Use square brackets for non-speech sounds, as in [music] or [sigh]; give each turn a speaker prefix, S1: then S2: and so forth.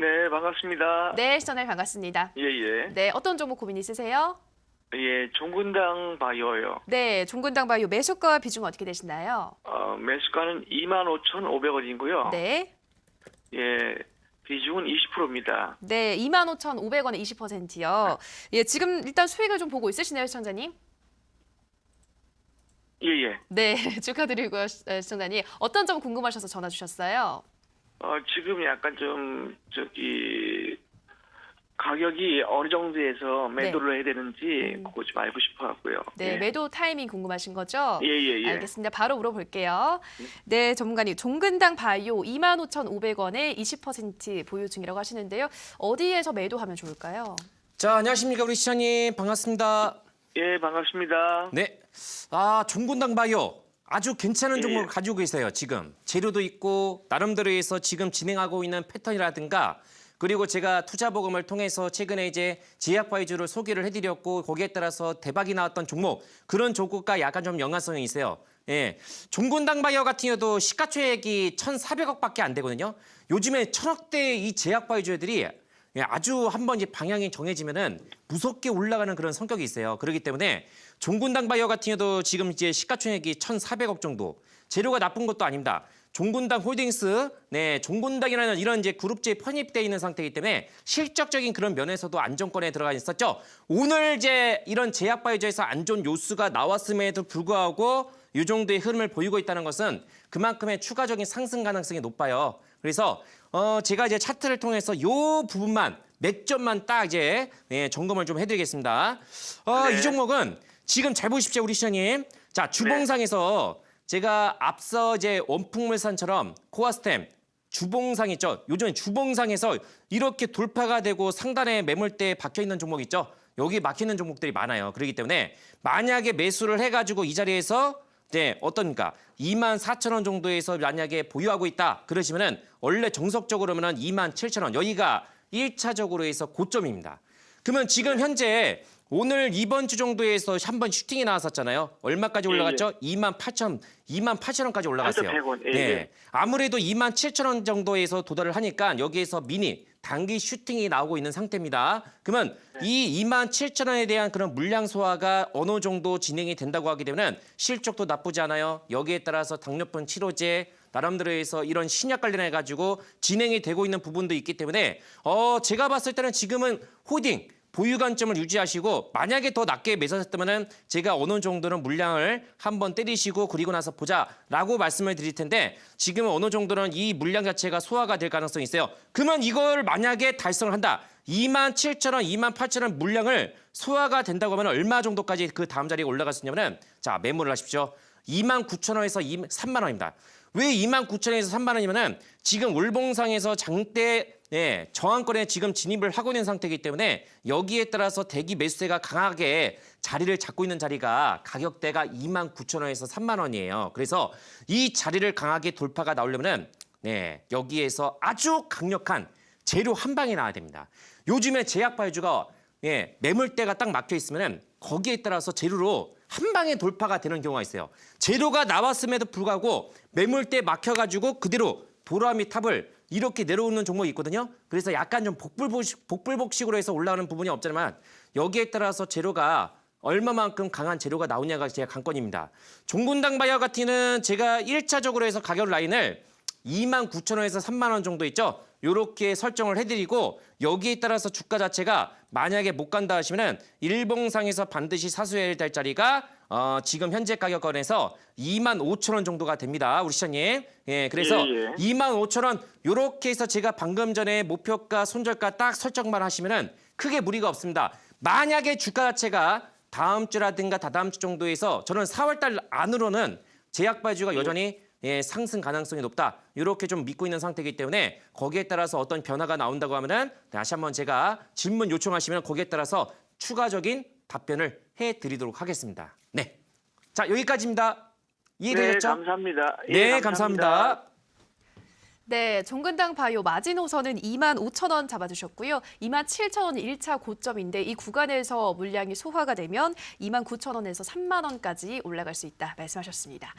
S1: 네, 반갑습니다.
S2: 네, 시청자 반갑습니다.
S1: 예, 예.
S2: 네, 어떤 종목 고민 있으세요?
S1: 예, 종군당 바이오요.
S2: 네, 종근당 바이오 매수가 비중 어떻게 되시나요?
S1: 어, 매수가는 25,500원이고요.
S2: 네.
S1: 예, 비중은 20%입니다.
S2: 네, 25,500원에 20%요. 예, 지금 일단 수익을 좀 보고 있으시네요, 시청자님.
S1: 예, 예.
S2: 네, [laughs] 축하드리고요, 시- 에, 시청자님. 어떤 점 궁금하셔서 전화 주셨어요?
S1: 어, 지금 약간 좀 저기 가격이 어느 정도에서 매도를 해야 되는지
S2: 음.
S1: 그거 좀 알고 싶어 하고요.
S2: 네,
S1: 예.
S2: 매도 타이밍 궁금하신 거죠?
S1: 예, 예, 예.
S2: 알겠습니다. 바로 물어볼게요. 네, 전문가님, 종근당 바이오 25,500원에 20% 보유 중이라고 하시는데요. 어디에서 매도하면 좋을까요?
S3: 자, 안녕하십니까 우리 시장님 반갑습니다.
S1: 예, 반갑습니다.
S3: 네, 아 종군당 바이오 아주 괜찮은
S1: 예,
S3: 종목을
S1: 예.
S3: 가지고 계세요. 지금 재료도 있고 나름대로 해서 지금 진행하고 있는 패턴이라든가 그리고 제가 투자보금을 통해서 최근에 이제 제약바이주를 소개를 해드렸고 거기에 따라서 대박이 나왔던 종목 그런 종목과 약간 좀 연관성이 있어요. 예, 종군당 바이오 같은 경우도 시가총액이 1,400억밖에 안 되거든요. 요즘에 천억대 이 제약바이주들이 예, 아주 한번 이제 방향이 정해지면은 무섭게 올라가는 그런 성격이 있어요. 그렇기 때문에 종군당 바이오 같은 경우도 지금 이제 시가총액이 1,400억 정도. 재료가 나쁜 것도 아닙니다. 종군당 홀딩스, 네, 종군당이라는 이런 이제 그룹제에 편입돼 있는 상태이기 때문에 실적적인 그런 면에서도 안정권에 들어가 있었죠. 오늘 이제 이런 제약바이오에서 안 좋은 요수가 나왔음에도 불구하고 이 정도의 흐름을 보이고 있다는 것은 그만큼의 추가적인 상승 가능성이 높아요. 그래서 어 제가 이제 차트를 통해서 요 부분만 몇 점만 딱 이제 예, 점검을 좀 해드리겠습니다. 어,
S1: 네.
S3: 이 종목은 지금 잘 보십시오, 우리 시장님. 자, 주봉상에서 제가 앞서 이제 원풍물산처럼 코아스템 주봉상 있죠. 요즘에 주봉상에서 이렇게 돌파가 되고 상단에 매물대에 박혀 있는 종목 있죠. 여기 막히는 종목들이 많아요. 그렇기 때문에 만약에 매수를 해가지고 이 자리에서 네, 어떤가? 2만 4천 원 정도에서 만약에 보유하고 있다. 그러시면은 원래 정석적으로면은 2만 7천 원. 여기가 1차적으로 해서 고점입니다. 그러면 지금 현재 오늘 이번 주 정도에서 한 번 슈팅이 나왔었잖아요. 얼마까지
S1: 예,
S3: 올라갔죠? 2만 8천, 2만 8천 원까지 올라갔어요.
S1: 8,100원, 예,
S3: 네.
S1: 예.
S3: 아무래도 2만 7천 원 정도에서 도달을 하니까 여기에서 미니 단기 슈팅이 나오고 있는 상태입니다. 그러면 이 2만 7천 원에 대한 그런 물량 소화가 어느 정도 진행이 된다고 하게 되면 실적도 나쁘지 않아요. 여기에 따라서 당뇨병 치료제 나름대로 해서 이런 신약 관련해 가지고 진행이 되고 있는 부분도 있기 때문에 어 제가 봤을 때는 지금은 호딩 보유 관점을 유지하시고 만약에 더 낮게 매수하셨다면은 제가 어느 정도는 물량을 한번 때리시고 그리고 나서 보자라고 말씀을 드릴 텐데 지금은 어느 정도는 이 물량 자체가 소화가 될 가능성이 있어요. 그러면 이걸 만약에 달성을 한다. 2만 7천 원, 2만 8천 원 물량을 소화가 된다고 하면 얼마 정도까지 그 다음 자리에 올라갈 수 있냐면은 자 메모를 하십시오. 2만 9천 원에서 2, 3만 원입니다. 왜 2만 9천 원에서 3만 원이냐면은 지금 월봉상에서 장대 예, 저항권에 지금 진입을 하고 있는 상태이기 때문에 여기에 따라서 대기 매수세가 강하게 자리를 잡고 있는 자리가 가격대가 2만 9천 원에서 3만 원이에요. 그래서 이 자리를 강하게 돌파가 나오려면은 네, 여기에서 아주 강력한 재료 한 방에 나와야 됩니다. 요즘에 제약 바이주가 예, 매물대가 딱 막혀 있으면은 거기에 따라서 재료로 한 방에 돌파가 되는 경우가 있어요. 재료가 나왔음에도 불구하고 매물대 막혀가지고 그대로 보라미 탑을 이렇게 내려오는 종목이 있거든요. 그래서 약간 좀 복불복식, 복불복식으로 해서 올라오는 부분이 없지만 여기에 따라서 재료가 얼마만큼 강한 재료가 나오냐가 제 관건입니다. 종군당 바이오 같은 제가 1차적으로 해서 가격 라인을 2만 9천 원에서 3만 원 정도 있죠. 요렇게 설정을 해드리고 여기에 따라서 주가 자체가 만약에 못 간다 하시면은 일봉상에서 반드시 사수해야 될 자리가 어, 지금 현재 가격권에서 2만 5천 원 정도가 됩니다. 우리 시장님. 예, 그래서
S1: 예, 예.
S3: 2만 5천 원 요렇게 해서 제가 방금 전에 목표가 손절가 딱 설정만 하시면은 크게 무리가 없습니다. 만약에 주가 자체가 다음 주라든가 다다음 주 정도에서 저는 4월 달 안으로는 제약 바이주가 여전히 예, 상승 가능성이 높다. 이렇게 좀 믿고 있는 상태이기 때문에 거기에 따라서 어떤 변화가 나온다고 하면은 다시 한번 제가 질문 요청하시면 거기에 따라서 추가적인 답변을 해 드리도록 하겠습니다. 네. 자, 여기까지입니다.
S1: 네,
S3: 이해되셨죠?
S1: 감사합니다. 예,
S3: 네, 감사합니다.
S2: 네, 종근당 바이오 마지노선은 2만 5천 원 잡아주셨고요. 2만 7천 원이 1차 고점인데 이 구간에서 물량이 소화가 되면 2만 9천 원에서 3만 원까지 올라갈 수 있다 말씀하셨습니다.